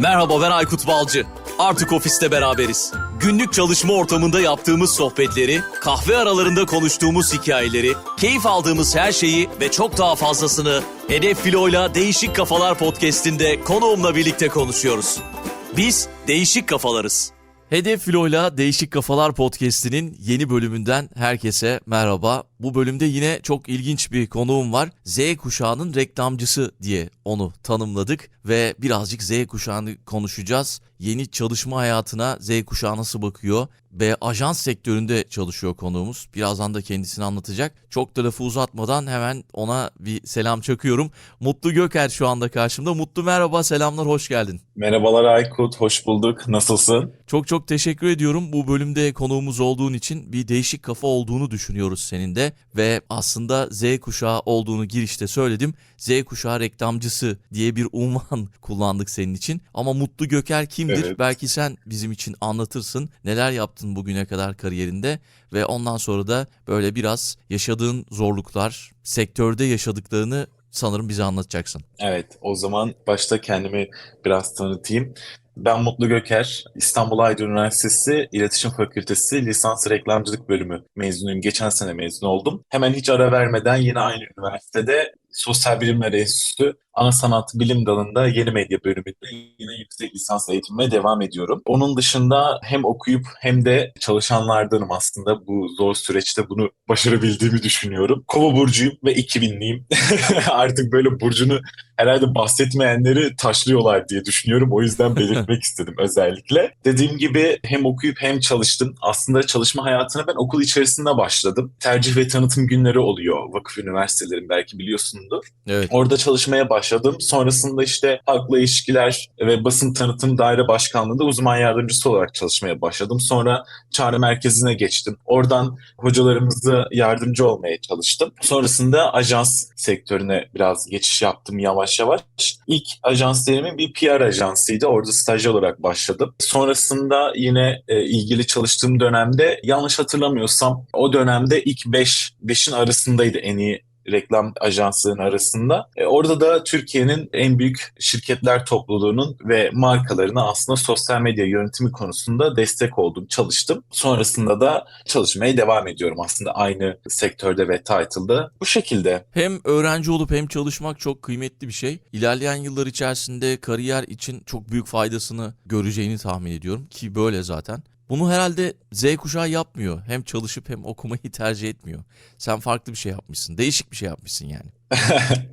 Merhaba ben Aykut Balcı. Artık ofiste beraberiz. Günlük çalışma ortamında yaptığımız sohbetleri, kahve aralarında konuştuğumuz hikayeleri, keyif aldığımız her şeyi ve çok daha fazlasını Hedef Filo'yla Değişik Kafalar podcast'inde konuğumla birlikte konuşuyoruz. Biz değişik kafalarız. Hedef Filo'yla Değişik Kafalar podcast'inin yeni bölümünden herkese merhaba. Bu bölümde yine çok ilginç bir konuğum var. Z kuşağının reklamcısı diye onu tanımladık ve birazcık Z kuşağını konuşacağız. Yeni çalışma hayatına Z kuşağı nasıl bakıyor ve ajans sektöründe çalışıyor konuğumuz. Birazdan da kendisini anlatacak. Çok da lafı uzatmadan hemen ona bir selam çakıyorum. Mutlu Göker şu anda karşımda. Mutlu merhaba, selamlar, hoş geldin. Merhabalar Aykut, hoş bulduk. Nasılsın? Çok çok teşekkür ediyorum. Bu bölümde konuğumuz olduğun için bir değişik kafa olduğunu düşünüyoruz senin de. Ve aslında Z kuşağı olduğunu girişte söyledim. Z kuşağı reklamcısı diye bir unvan kullandık senin için. Ama Mutlu Göker kimdir? Evet. Belki sen bizim için anlatırsın. Neler yaptın bugüne kadar kariyerinde? Ve ondan sonra da böyle biraz yaşadığın zorluklar, sektörde yaşadıklarını sanırım bize anlatacaksın. Evet, o zaman başta kendimi biraz tanıtayım. Ben Mutlu Göker, İstanbul Aydın Üniversitesi İletişim Fakültesi Lisans Reklamcılık Bölümü mezunuyum. Geçen sene mezun oldum. Hemen hiç ara vermeden yine aynı üniversitede Sosyal Bilimler Enstitüsü Ana Sanat Bilim Dalı'nda Yeni Medya bölümünde yine yüksek lisans eğitimime devam ediyorum. Onun dışında hem okuyup hem de çalışanlardanım aslında. Bu zor süreçte bunu başarabildiğimi düşünüyorum. Kova burcuyum ve 2000'liyim. Artık böyle burcunu herhalde bahsetmeyenleri taşlıyorlar diye düşünüyorum. O yüzden belirtmek istedim özellikle. Dediğim gibi hem okuyup hem çalıştım. Aslında çalışma hayatına ben okul içerisinde başladım. Tercih ve tanıtım günleri oluyor vakıf üniversitelerin belki biliyorsundur. Evet. Orada çalışmaya başladım. Sonrasında işte halkla ilişkiler ve basın tanıtım daire başkanlığında uzman yardımcısı olarak çalışmaya başladım. Sonra çağrı merkezine geçtim. Oradan hocalarımıza yardımcı olmaya çalıştım. Sonrasında ajans sektörüne biraz geçiş yaptım yavaş yavaş. İlk ajans dönemi bir PR ajansıydı. Orada stajyer olarak başladım. Sonrasında yine e, ilgili çalıştığım dönemde yanlış hatırlamıyorsam o dönemde ilk 5 5'in arasındaydı en iyi reklam ajanslarının arasında. E, orada da Türkiye'nin en büyük şirketler topluluğunun ve markalarına aslında sosyal medya yönetimi konusunda destek oldum, çalıştım. Sonrasında da çalışmaya devam ediyorum aslında aynı sektörde ve title'da. Bu şekilde. Hem öğrenci olup hem çalışmak çok kıymetli bir şey. İlerleyen yıllar içerisinde kariyer için çok büyük faydasını göreceğini tahmin ediyorum ki böyle zaten. Bunu herhalde Z kuşağı yapmıyor. Hem çalışıp hem okumayı tercih etmiyor. Sen farklı bir şey yapmışsın. Değişik bir şey yapmışsın yani.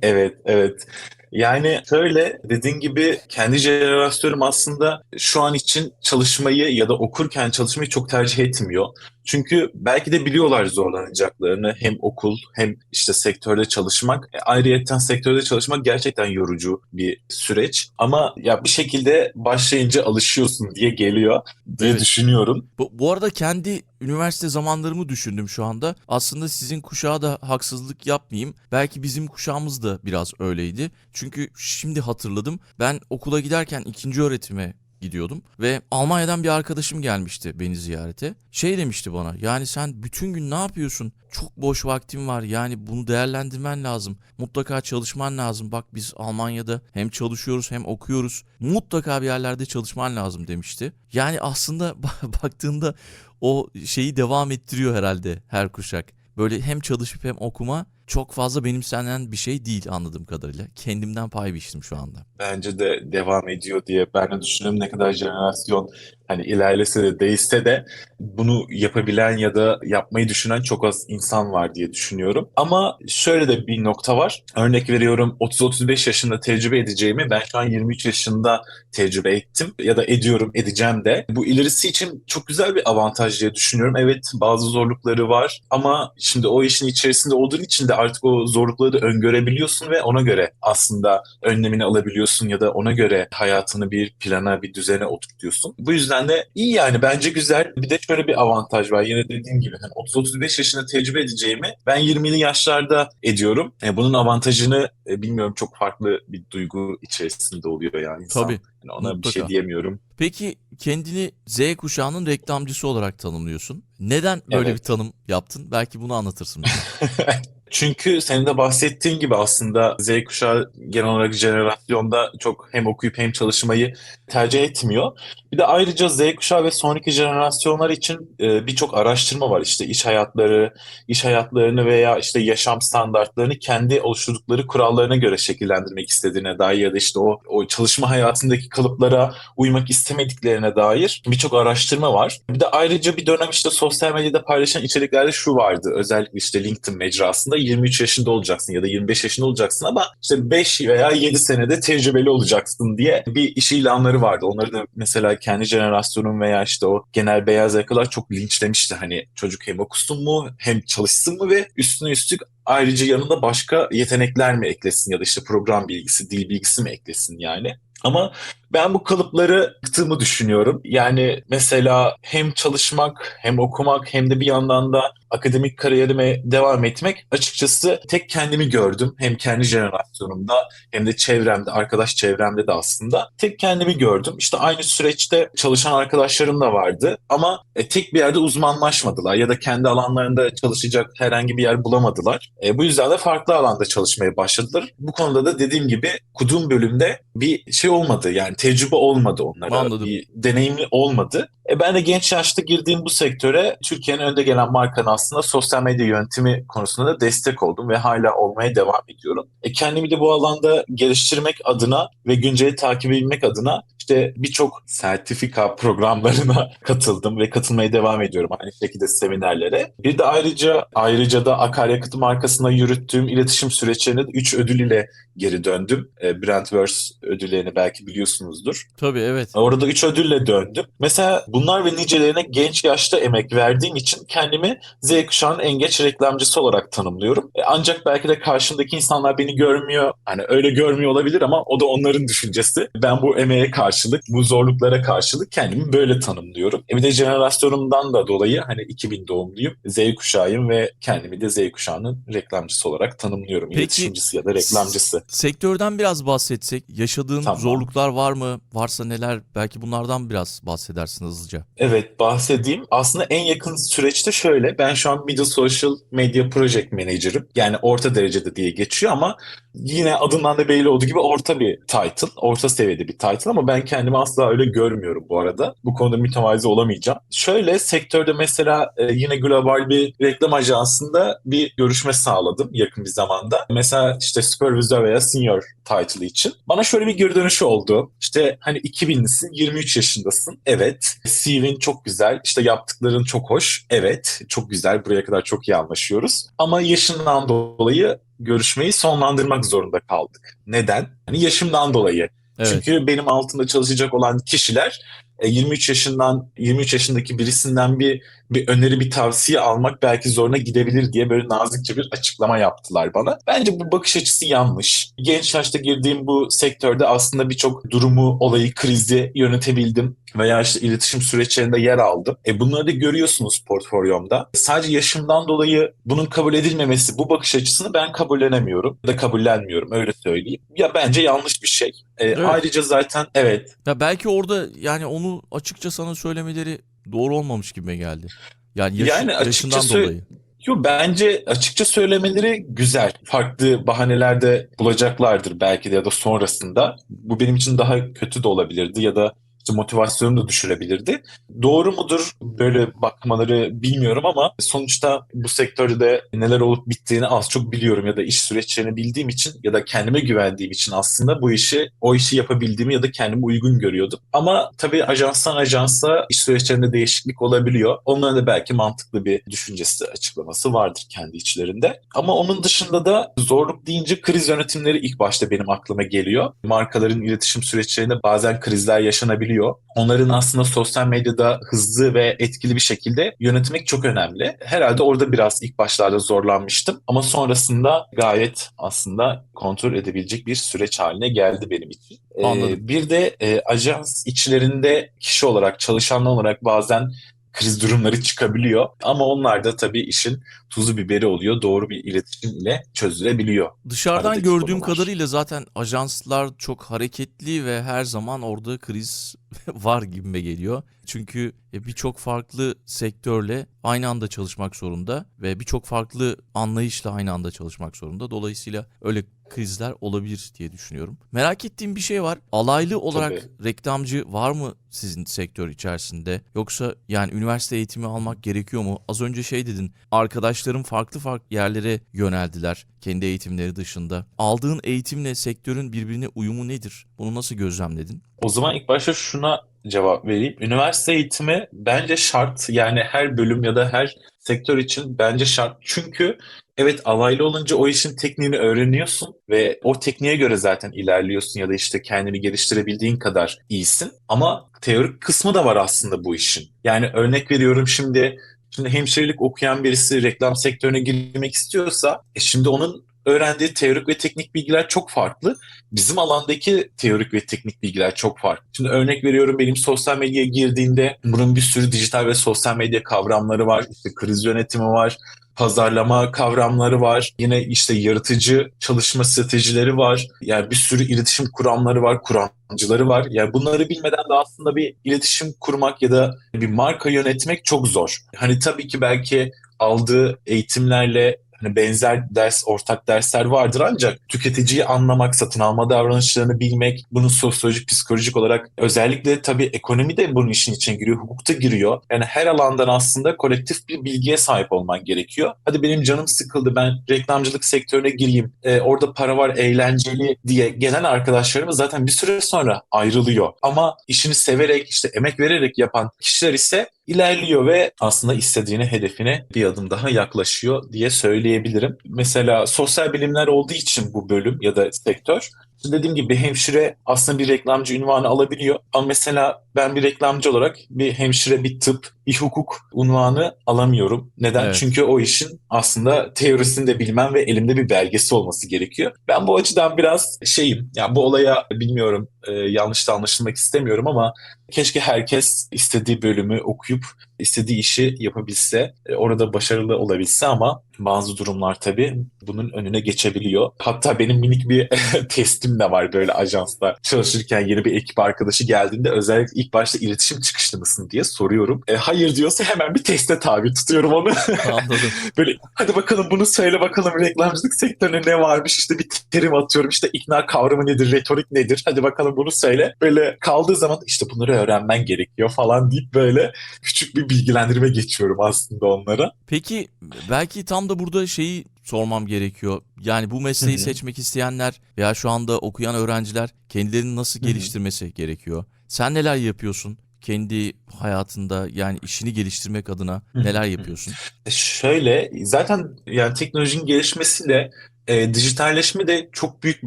Evet, evet. Yani şöyle dediğin gibi kendi jenerasyonum aslında şu an için çalışmayı ya da okurken çalışmayı çok tercih etmiyor. Çünkü belki de biliyorlar zorlanacaklarını hem okul hem işte sektörde çalışmak. E, ayrıyetten sektörde çalışmak gerçekten yorucu bir süreç. Ama ya bir şekilde başlayınca alışıyorsun diye geliyor diye Evet. düşünüyorum. Bu, bu arada kendi üniversite zamanlarımı düşündüm şu anda. Aslında sizin kuşağa da haksızlık yapmayayım. Belki bizim kuşağımız da biraz öyleydi. Çünkü şimdi hatırladım. Ben okula giderken ikinci öğretime gidiyordum ve Almanya'dan bir arkadaşım gelmişti beni ziyarete. Şey demişti bana yani sen bütün gün ne yapıyorsun? Çok boş vaktin var yani bunu değerlendirmen lazım. Mutlaka çalışman lazım. Bak biz Almanya'da hem çalışıyoruz hem okuyoruz. Mutlaka bir yerlerde çalışman lazım demişti. Yani aslında baktığında o şeyi devam ettiriyor herhalde her kuşak. Böyle hem çalışıp hem okuma çok fazla benimsenen bir şey değil anladığım kadarıyla. Kendimden pay biçtim şu anda. bence de devam ediyor diye ben de düşünüyorum. Ne kadar jenerasyon hani ilerlese de değişse de bunu yapabilen ya da yapmayı düşünen çok az insan var diye düşünüyorum. Ama şöyle de bir nokta var. Örnek veriyorum 30-35 yaşında tecrübe edeceğimi ben şu an 23 yaşında tecrübe ettim ya da ediyorum, edeceğim de. Bu ilerisi için çok güzel bir avantaj diye düşünüyorum. Evet bazı zorlukları var ama şimdi o işin içerisinde olduğun için de artık o zorlukları da öngörebiliyorsun ve ona göre aslında önlemini alabiliyorsun ya da ona göre hayatını bir plana, bir düzene oturtuyorsun. Bu yüzden de iyi yani bence güzel. Bir de şöyle bir avantaj var. Yine dediğim gibi hani 30-35 yaşında tecrübe edeceğimi ben 20'li yaşlarda ediyorum. E, bunun avantajını e, bilmiyorum çok farklı bir duygu içerisinde oluyor yani insan. Tabii. Yani ona bir mutlaka. şey diyemiyorum. Peki kendini Z kuşağının reklamcısı olarak tanımlıyorsun. Neden böyle Evet. bir tanım yaptın? Belki bunu anlatırsın. Çünkü senin de bahsettiğin gibi aslında Z kuşağı genel olarak jenerasyonda çok hem okuyup hem çalışmayı tercih etmiyor. Bir de ayrıca Z kuşağı ve sonraki jenerasyonlar için e, birçok araştırma var. İşte iş hayatları, iş hayatlarını veya işte yaşam standartlarını kendi oluşturdukları kurallarına göre şekillendirmek istediğine dair ya da işte o, o çalışma hayatındaki kalıplara uymak istemediklerine dair birçok araştırma var. Bir de ayrıca bir dönem işte sosyal medyada paylaşılan içeriklerde şu vardı. Özellikle işte LinkedIn mecrasında 23 yaşında olacaksın ya da 25 yaşında olacaksın ama işte 5 veya 7 senede tecrübeli olacaksın diye bir iş ilanları vardı. Onları da mesela kendi jenerasyonum veya işte o genel beyaz yakalar çok linçlemişti. Hani çocuk hem okusun mu hem çalışsın mı ve üstüne üstlük ayrıca yanında başka yetenekler mi eklesin ya da işte program bilgisi, dil bilgisi mi eklesin yani. Ama ben bu kalıpları yıktığımı düşünüyorum. Yani mesela hem çalışmak hem okumak hem de bir yandan da akademik kariyerime devam etmek açıkçası tek kendimi gördüm. Hem kendi jenerasyonumda hem de çevremde, arkadaş çevremde de aslında tek kendimi gördüm. İşte aynı süreçte çalışan arkadaşlarım da vardı ama e, tek bir yerde uzmanlaşmadılar ya da kendi alanlarında çalışacak herhangi bir yer bulamadılar. E, bu yüzden de farklı alanda çalışmaya başladılar. Bu konuda da dediğim gibi okuduğum bölümde bir şey olmadı yani tecrübe olmadı onlara. Anladım. Bir deneyimli olmadı. E ben de genç yaşta girdiğim bu sektöre Türkiye'nin önde gelen markanın aslında sosyal medya yönetimi konusunda da destek oldum ve hala olmaya devam ediyorum. E kendimi de bu alanda geliştirmek adına ve günceli takip edebilmek adına işte birçok sertifika programlarına katıldım ve katılmaya devam ediyorum aynı şekilde seminerlere. Bir de ayrıca ayrıca da akaryakıt markasına yürüttüğüm iletişim süreçlerine 3 ödül ile geri döndüm. E, Brandverse ödüllerini belki biliyorsunuzdur. Tabii evet. Orada 3 ödülle döndüm. Mesela bunlar ve nicelerine genç yaşta emek verdiğim için kendimi Z kuşağının en geç reklamcısı olarak tanımlıyorum. E, Ancak belki de karşımdaki insanlar beni görmüyor. Hani öyle görmüyor olabilir ama o da onların düşüncesi. Ben bu emeğe karşılık, bu zorluklara karşılık kendimi böyle tanımlıyorum. E bir de jenerasyonumdan da dolayı hani 2000 doğumluyum. Z kuşağıyım ve kendimi de Z kuşağının reklamcısı olarak tanımlıyorum. Peki, İletişimcisi ya da reklamcısı. Sektörden biraz bahsetsek. Yaşadığın Tamam. zorluklar var mı? Varsa neler? Belki bunlardan biraz bahsedersin hızlıca. Evet bahsedeyim. Aslında en yakın süreçte şöyle. Ben şu an Middle Social Media Project Manager'ım. Yani orta derecede diye geçiyor ama yine adından da belli olduğu gibi orta bir title. Orta seviyede bir title ama ben kendimi asla öyle görmüyorum bu arada. Bu konuda mütevazi olamayacağım. Şöyle sektörde mesela e, yine global bir reklam ajansında bir görüşme sağladım yakın bir zamanda. Mesela işte supervisor veya senior title için. Bana şöyle bir geri dönüşü oldu. İşte hani 2000'lisin, 23 yaşındasın. Evet. CV'in çok güzel. İşte yaptıkların çok hoş. Evet. Çok güzel. Buraya kadar çok iyi anlaşıyoruz. Ama yaşından dolayı görüşmeyi sonlandırmak zorunda kaldık. Neden? Hani yaşımdan dolayı. Evet. Çünkü benim altında çalışacak olan kişiler e, 23 yaşından 23 yaşındaki birisinden bir bir öneri bir tavsiye almak belki zoruna gidebilir diye böyle nazikçe bir açıklama yaptılar bana. Bence bu bakış açısı yanlış. Genç yaşta girdiğim bu sektörde aslında birçok durumu, olayı, krizi yönetebildim veya işte iletişim süreçlerinde yer aldım. E bunları da görüyorsunuz portfolyomda. Sadece yaşımdan dolayı bunun kabul edilmemesi, bu bakış açısını ben kabullenemiyorum ya da kabullenmiyorum öyle söyleyeyim. Ya bence yanlış bir şey. E, Evet. Ayrıca zaten evet Ya belki orada yani onu açıkça sana söylemeleri doğru olmamış gibi geldi. Yani, yaş- Yani yaşından dolayı. Yo bence açıkça söylemeleri güzel. Farklı bahanelerde bulacaklardır belki de ya da sonrasında. Bu benim için daha kötü de olabilirdi ya da işte motivasyonu da düşürebilirdi. Doğru mudur böyle bakmaları bilmiyorum ama sonuçta bu sektörde neler olup bittiğini az çok biliyorum ya da iş süreçlerini bildiğim için ya da kendime güvendiğim için aslında bu işi o işi yapabildiğimi ya da kendime uygun görüyordum. Ama tabii ajanstan ajansa iş süreçlerinde değişiklik olabiliyor. Onların da belki mantıklı bir düşüncesi, açıklaması vardır kendi içlerinde. Ama onun dışında da zorluk deyince kriz yönetimleri ilk başta benim aklıma geliyor. Markaların iletişim süreçlerinde bazen krizler yaşanabiliyor. Onların aslında sosyal medyada hızlı ve etkili bir şekilde yönetmek çok önemli. Herhalde orada biraz ilk başlarda zorlanmıştım ama sonrasında gayet aslında kontrol edebilecek bir süreç haline geldi benim için. Ee, Anladım. bir de e, ajans içlerinde kişi olarak, çalışanlar olarak bazen kriz durumları çıkabiliyor. Ama onlar da tabii işin tuzu biberi oluyor. Doğru bir iletişim ile çözülebiliyor. Dışarıdan Aradaki gördüğüm konular. kadarıyla zaten ajanslar çok hareketli ve her zaman orada kriz var gibime geliyor. Çünkü e, birçok farklı sektörle aynı anda çalışmak zorunda ve birçok farklı anlayışla aynı anda çalışmak zorunda. Dolayısıyla öyle krizler olabilir diye düşünüyorum. Merak ettiğim bir şey var. Alaylı olarak reklamcı var mı sizin sektör içerisinde? Yoksa yani üniversite eğitimi almak gerekiyor mu? Az önce şey dedin. Arkadaşlarım farklı farklı yerlere yöneldiler kendi eğitimleri dışında. Aldığın eğitimle sektörün birbirine uyumu nedir? Bunu nasıl gözlemledin? O zaman ilk başta şuna cevap vereyim. Üniversite eğitimi bence şart. Yani her bölüm ya da her sektör için bence şart. Çünkü evet alaylı olunca o işin tekniğini öğreniyorsun ve o tekniğe göre zaten ilerliyorsun ya da işte kendini geliştirebildiğin kadar iyisin. Ama teorik kısmı da var aslında bu işin. Yani örnek veriyorum şimdi Şimdi hemşirelik okuyan birisi reklam sektörüne girmek istiyorsa, e şimdi onun öğrendiği teorik ve teknik bilgiler çok farklı. Bizim alandaki teorik ve teknik bilgiler çok farklı. Şimdi örnek veriyorum benim sosyal medyaya girdiğinde bunun bir sürü dijital ve sosyal medya kavramları var. İşte kriz yönetimi var pazarlama kavramları var. Yine işte yaratıcı çalışma stratejileri var. Yani bir sürü iletişim kuramları var, kuramcıları var. Yani bunları bilmeden de aslında bir iletişim kurmak ya da bir marka yönetmek çok zor. Hani tabii ki belki aldığı eğitimlerle hani benzer ders, ortak dersler vardır ancak tüketiciyi anlamak, satın alma davranışlarını bilmek, bunun sosyolojik, psikolojik olarak özellikle tabii ekonomi de bunun işin içine giriyor, hukuk da giriyor. Yani her alandan aslında kolektif bir bilgiye sahip olman gerekiyor. Hadi benim canım sıkıldı, ben reklamcılık sektörüne gireyim, e, orada para var, eğlenceli diye gelen arkadaşlarımız zaten bir süre sonra ayrılıyor. Ama işini severek, işte emek vererek yapan kişiler ise ilerliyor ve aslında istediğine, hedefine bir adım daha yaklaşıyor diye söyleyebilirim. Mesela sosyal bilimler olduğu için bu bölüm ya da sektör dediğim gibi hemşire aslında bir reklamcı ünvanı alabiliyor. Ama mesela ben bir reklamcı olarak bir hemşire, bir tıp, bir hukuk unvanı alamıyorum. Neden? Evet. Çünkü o işin aslında teorisini de bilmem ve elimde bir belgesi olması gerekiyor. Ben bu açıdan biraz şeyim, ya bu olaya bilmiyorum e, yanlış da anlaşılmak istemiyorum ama keşke herkes istediği bölümü okuyup istediği işi yapabilse, e, orada başarılı olabilse ama bazı durumlar tabii bunun önüne geçebiliyor. Hatta benim minik bir testim de var böyle ajansta çalışırken yeni bir ekip arkadaşı geldiğinde özellikle ilk başta iletişim çıkışlı mısın diye soruyorum. E, hayır diyorsa hemen bir teste tabi tutuyorum onu. Anladım. böyle hadi bakalım bunu söyle bakalım reklamcılık sektörüne ne varmış işte bir terim atıyorum işte ikna kavramı nedir, retorik nedir hadi bakalım bunu söyle. Böyle kaldığı zaman işte bunları öğrenmen gerekiyor falan deyip böyle küçük bir bilgilendirme geçiyorum aslında onlara. Peki belki tam da burada şeyi sormam gerekiyor. Yani bu mesleği Hı hı. seçmek isteyenler veya şu anda okuyan öğrenciler kendilerini nasıl geliştirmesi gerekiyor? Sen neler yapıyorsun? Kendi hayatında yani işini geliştirmek adına neler yapıyorsun? E, Şöyle zaten yani teknolojinin gelişmesiyle e, dijitalleşme de çok büyük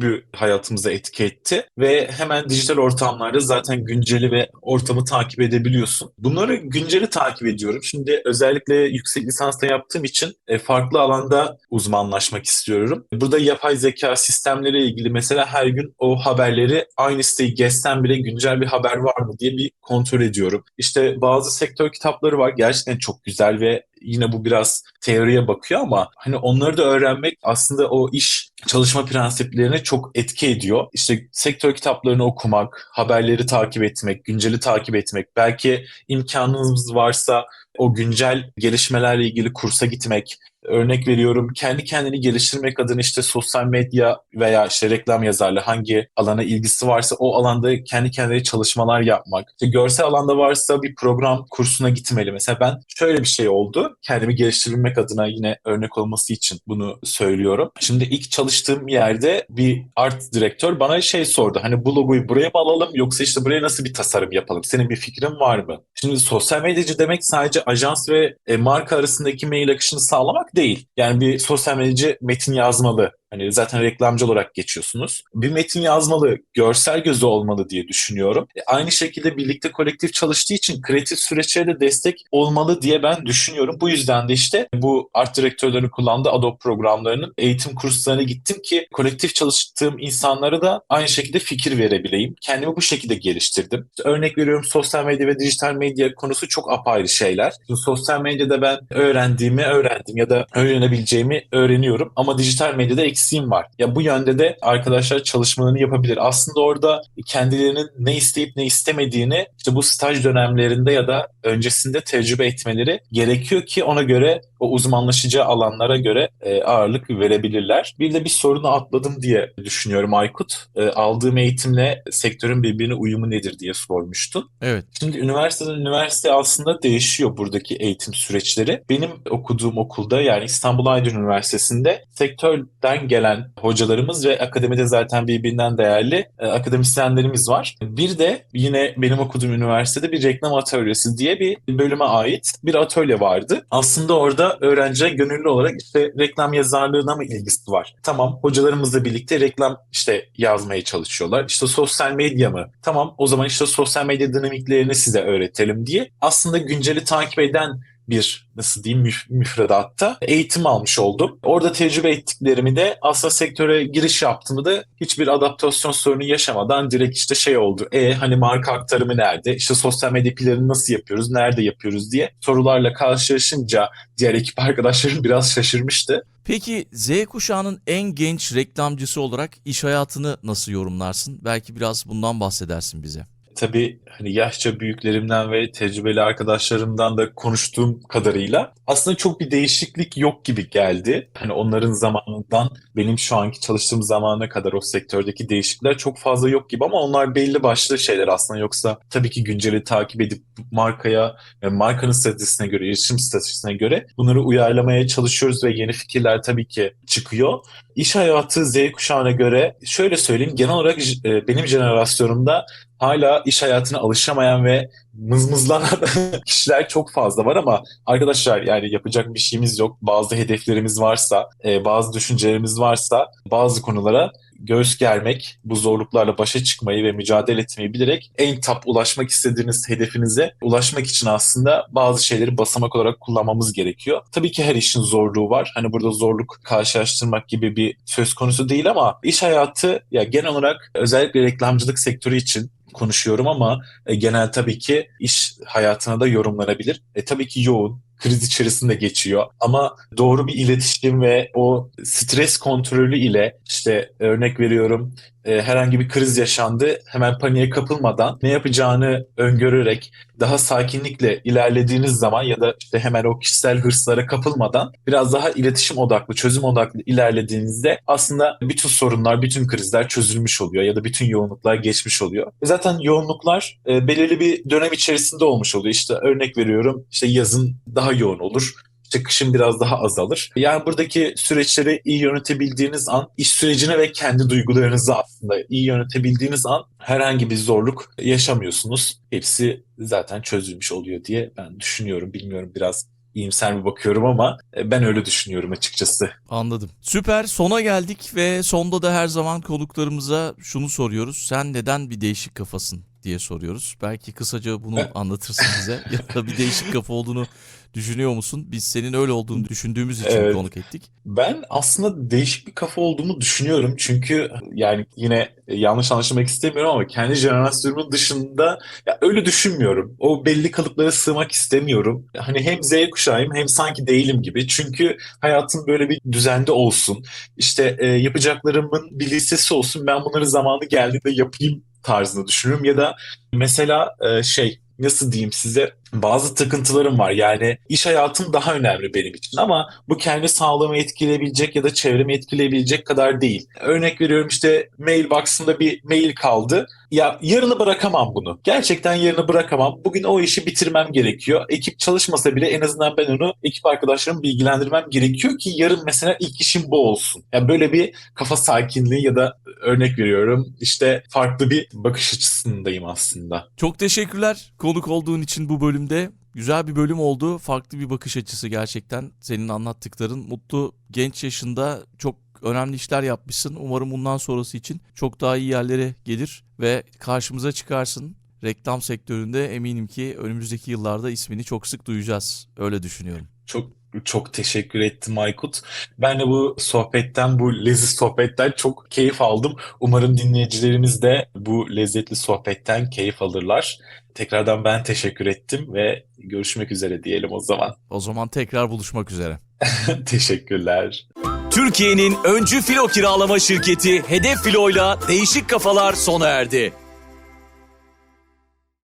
bir hayatımıza etki etti ve hemen dijital ortamlarda zaten günceli ve ortamı takip edebiliyorsun. Bunları günceli takip ediyorum. Şimdi özellikle yüksek lisansla yaptığım için e, farklı alanda uzmanlaşmak istiyorum. Burada yapay zeka sistemleriyle ilgili mesela her gün o haberleri aynı siteyi gezsem bile güncel bir haber var mı diye bir kontrol ediyorum. İşte bazı sektör kitapları var gerçekten çok güzel ve yine bu biraz teoriye bakıyor ama hani onları da öğrenmek aslında o iş çalışma prensiplerine çok etki ediyor. İşte sektör kitaplarını okumak, haberleri takip etmek, günceli takip etmek, belki imkanınız varsa o güncel gelişmelerle ilgili kursa gitmek, örnek veriyorum kendi kendini geliştirmek adına işte sosyal medya veya işte reklam yazarlığı hangi alana ilgisi varsa o alanda kendi kendine çalışmalar yapmak. İşte görsel alanda varsa bir program kursuna gitmeli. Mesela ben şöyle bir şey oldu. Kendimi geliştirmek adına yine örnek olması için bunu söylüyorum. Şimdi ilk çalıştığım yerde bir art direktör bana şey sordu. Hani bu logoyu buraya mı alalım yoksa işte buraya nasıl bir tasarım yapalım? Senin bir fikrin var mı? Şimdi sosyal medyacı demek sadece ajans ve e, marka arasındaki mail akışını sağlamak değil. Yani bir sosyal medyacı metin yazmalı. Hani zaten reklamcı olarak geçiyorsunuz. Bir metin yazmalı, görsel gözü olmalı diye düşünüyorum. E, aynı şekilde birlikte kolektif çalıştığı için kreatif süreçlere de destek olmalı diye ben düşünüyorum. Bu yüzden de işte bu art direktörlerin kullandığı Adobe programlarının eğitim kurslarına gittim ki kolektif çalıştığım insanlara da aynı şekilde fikir verebileyim. Kendimi bu şekilde geliştirdim. İşte örnek veriyorum sosyal medya ve dijital medya konusu çok apayrı şeyler. Şimdi sosyal medyada ben öğrendiğimi öğrendim ya da öğrenebileceğimi öğreniyorum ama dijital medyada eksik eksiğim var. Ya bu yönde de arkadaşlar çalışmalarını yapabilir. Aslında orada kendilerinin ne isteyip ne istemediğini işte bu staj dönemlerinde ya da öncesinde tecrübe etmeleri gerekiyor ki ona göre o uzmanlaşacağı alanlara göre e, ağırlık verebilirler. Bir de bir sorunu atladım diye düşünüyorum Aykut. E, aldığım eğitimle sektörün birbirine uyumu nedir diye sormuştun. Evet. Şimdi üniversiteden üniversite aslında değişiyor buradaki eğitim süreçleri. Benim okuduğum okulda yani İstanbul Aydın Üniversitesi'nde sektörden gelen hocalarımız ve akademide zaten birbirinden değerli e, akademisyenlerimiz var. Bir de yine benim okuduğum üniversitede bir reklam atölyesi diye bir bölüme ait bir atölye vardı. Aslında orada öğrenciler gönüllü olarak işte reklam yazarlığına mı ilgisi var? Tamam hocalarımızla birlikte reklam işte yazmaya çalışıyorlar. İşte sosyal medya mı? Tamam o zaman işte sosyal medya dinamiklerini size öğretelim diye. Aslında günceli takip eden bir nasıl diyeyim müf- müfredatta eğitim almış oldum. Orada tecrübe ettiklerimi de aslında sektöre giriş yaptığımda da hiçbir adaptasyon sorunu yaşamadan direkt işte şey oldu. E hani marka aktarımı nerede? İşte sosyal medya planını nasıl yapıyoruz? Nerede yapıyoruz diye sorularla karşılaşınca diğer ekip arkadaşlarım biraz şaşırmıştı. Peki Z kuşağının en genç reklamcısı olarak iş hayatını nasıl yorumlarsın? Belki biraz bundan bahsedersin bize. Tabii hani yaşça büyüklerimden ve tecrübeli arkadaşlarımdan da konuştuğum kadarıyla aslında çok bir değişiklik yok gibi geldi. Hani onların zamanından benim şu anki çalıştığım zamana kadar o sektördeki değişiklikler çok fazla yok gibi ama onlar belli başlı şeyler aslında. Yoksa tabii ki günceli takip edip markaya, yani markanın stratejisine göre, iletişim stratejisine göre bunları uyarlamaya çalışıyoruz ve yeni fikirler tabii ki çıkıyor. İş hayatı Z kuşağına göre şöyle söyleyeyim genel olarak e, benim jenerasyonumda hala iş hayatına alışamayan ve mızmızlanan kişiler çok fazla var ama arkadaşlar yani yapacak bir şeyimiz yok. Bazı hedeflerimiz varsa, e, bazı düşüncelerimiz varsa bazı konulara göğüs germek, bu zorluklarla başa çıkmayı ve mücadele etmeyi bilerek en top ulaşmak istediğiniz hedefinize ulaşmak için aslında bazı şeyleri basamak olarak kullanmamız gerekiyor. Tabii ki her işin zorluğu var. Hani burada zorluk karşılaştırmak gibi bir söz konusu değil ama iş hayatı ya genel olarak özellikle reklamcılık sektörü için konuşuyorum ama e, genel tabii ki iş hayatına da yorumlanabilir. E, tabii ki yoğun, kriz içerisinde geçiyor ama doğru bir iletişim ve o stres kontrolü ile işte örnek veriyorum e, herhangi bir kriz yaşandı hemen paniğe kapılmadan ne yapacağını öngörerek daha sakinlikle ilerlediğiniz zaman ya da işte hemen o kişisel hırslara kapılmadan biraz daha iletişim odaklı, çözüm odaklı ilerlediğinizde aslında bütün sorunlar, bütün krizler çözülmüş oluyor ya da bütün yoğunluklar geçmiş oluyor. E Zaten yoğunluklar e, belirli bir dönem içerisinde olmuş oluyor. İşte örnek veriyorum işte yazın daha yoğun olur. İşte kışın biraz daha azalır. Yani buradaki süreçleri iyi yönetebildiğiniz an iş sürecine ve kendi duygularınızı aslında iyi yönetebildiğiniz an herhangi bir zorluk yaşamıyorsunuz. Hepsi zaten çözülmüş oluyor diye ben düşünüyorum. Bilmiyorum biraz iyimser mi bakıyorum ama e, ben öyle düşünüyorum açıkçası. Anladım. Süper. Sona geldik ve sonda da her zaman konuklarımıza şunu soruyoruz. Sen neden bir değişik kafasın diye soruyoruz. Belki kısaca bunu anlatırsın bize. ya da bir değişik kafa olduğunu düşünüyor musun? Biz senin öyle olduğunu düşündüğümüz için Evet. konuk ettik. Ben aslında değişik bir kafa olduğumu düşünüyorum. Çünkü yani yine yanlış anlaşılmak istemiyorum ama kendi jenerasyonumun dışında ya öyle düşünmüyorum. O belli kalıplara sığmak istemiyorum. Hani hem Z kuşağıyım hem sanki değilim gibi. Çünkü hayatım böyle bir düzende olsun. İşte e, yapacaklarımın bir listesi olsun. Ben bunları zamanı geldiğinde yapayım tarzında düşünüyorum. Ya da mesela e, şey nasıl diyeyim size bazı takıntılarım var. Yani iş hayatım daha önemli benim için ama bu kendi sağlığımı etkileyebilecek ya da çevremi etkileyebilecek kadar değil. Örnek veriyorum işte mailbox'ımda bir mail kaldı. Ya yarını bırakamam bunu. Gerçekten yarını bırakamam. Bugün o işi bitirmem gerekiyor. Ekip çalışmasa bile en azından ben onu ekip arkadaşlarımı bilgilendirmem gerekiyor ki yarın mesela ilk işim bu olsun. Yani böyle bir kafa sakinliği ya da örnek veriyorum işte farklı bir bakış açısındayım aslında. Çok teşekkürler konuk olduğun için bu bölümde. Güzel bir bölüm oldu. Farklı bir bakış açısı gerçekten. Senin anlattıkların mutlu genç yaşında çok önemli işler yapmışsın. Umarım bundan sonrası için çok daha iyi yerlere gelir ve karşımıza çıkarsın. Reklam sektöründe eminim ki önümüzdeki yıllarda ismini çok sık duyacağız. Öyle düşünüyorum. Çok çok teşekkür ettim Aykut. Ben de bu sohbetten, bu leziz sohbetten çok keyif aldım. Umarım dinleyicilerimiz de bu lezzetli sohbetten keyif alırlar. Tekrardan ben teşekkür ettim ve görüşmek üzere diyelim o zaman. O zaman tekrar buluşmak üzere. Teşekkürler. Türkiye'nin öncü filo kiralama şirketi Hedef Filo'yla değişik kafalar sona erdi.